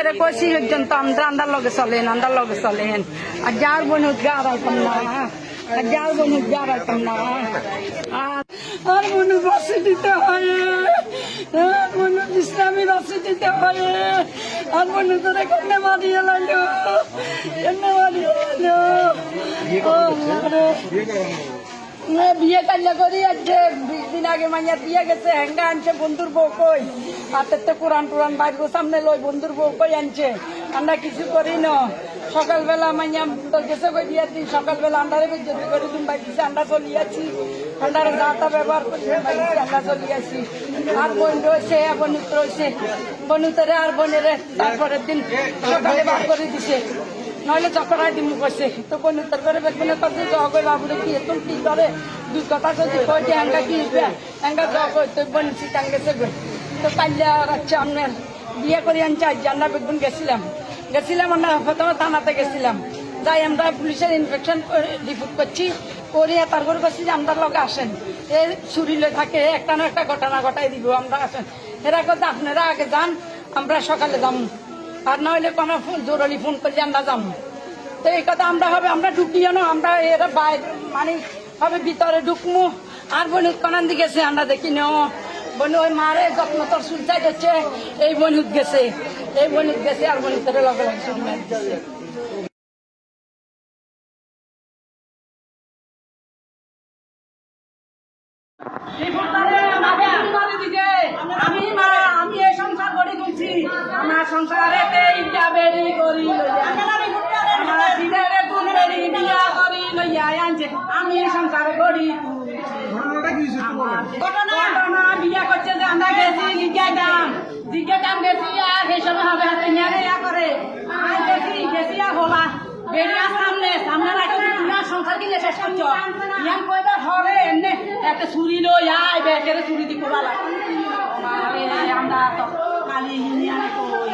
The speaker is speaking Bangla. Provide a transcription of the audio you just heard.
পুলিশের কষি একজন তো আমরা আন্দার লগে চলেন আন্দার লগে চলেন আর যার বোন উদ্গা আড়াইতাম না। আর যার বোন উদ্গা আড়াইতাম না। আর বোন বাসে দিতে হয় আর ইসলামী বাসে দিতে হয় আর তোরা মারিয়ে মারিয়ে বিয়ে কাল্লা করি আজকে বিশ দিন আগে মাইয়া বিয়ে গেছে, হেঙ্গা আনছে, বন্ধুর বউ কই? হাতের তো কোরআন টুরান বাইর সামনে লই বন্ধুর বউ কই আনছে? আমরা কিছু করি না। সকালবেলা মাইয়া তো গেছে কই বিয়ের দিন? সকালবেলা আন্ডারে যদি করে দিন বাই দিছে আন্ডা চলি আছি। আন্ডারে দাঁতা ব্যবহার করি বাই দিছে আন্ডা চলি আছি। আর বোন রয়েছে বনুত রয়েছে বনুতরে আর বোনেরে তারপরের দিন সকালে বার করে দিছে। নইলে চকরাই দিমু কইছে। তো কোন উত্তর করে বেগুনে করছে জগই বাবুরে কি এত কি করে? দুই কথা যদি কই যে হাঙ্গা কি হবে হাঙ্গা জগই তো বনছি টাঙ্গে সে তো কাল্লা রাখছে আপনার বিয়ে করে আনছে আজ আমরা বেগুন গেছিলাম। গেছিলাম আমরা প্রথমে থানাতে গেছিলাম। যাই আমরা পুলিশের ইনফেকশন রিপোর্ট করছি। করিয়া তারপরে করছি যে আমরা লগে আসেন। এ ছুরিলে থাকে, একটা না একটা ঘটনা ঘটাই দিব, আমরা আসেন। এরা কথা আপনারা আগে যান, আমরা সকালে যাব আর নইলে কোনো ফোন জরুরি ফোন করলে আমরা যাব। তো এই কথা আমরা হবে আমরা ঢুকিও না আমরা এরা বাইরে মানে হবে ভিতরে ঢুকমু। আর বনুত কানান দিকে গেছে আমরা দেখি নো বনু ওই মারে যত্ন তোর সুলচাই যাচ্ছে এই বনুত গেছে এই বনুত গেছে আর বনুতের লগে লগে শুরু মারি দিচ্ছে আমি মা আমি আনছে আমি সংসারে গড়ি। ঘটনাটা কি হয়েছে একটু বলেন। ঘটনা বিয়া করছে যে আমরা গেছি জিজ্ঞাসা দাম জিজ্ঞাসা দাম গেছি আর সেই সময় হবে হাতে নিয়ে ইয়া করে? আর গেছি গেছি আর হলা বেরিয়া সামনে সামনে রাখি তুই সংসার কিনে শেষ করছ? ইয়ান কইবা হরে এমনি একটা ছুরি লই আয় বেটের ছুরি দি কোলা লাগে। আরে আমরা তো কালি ইউনিয়নে কই?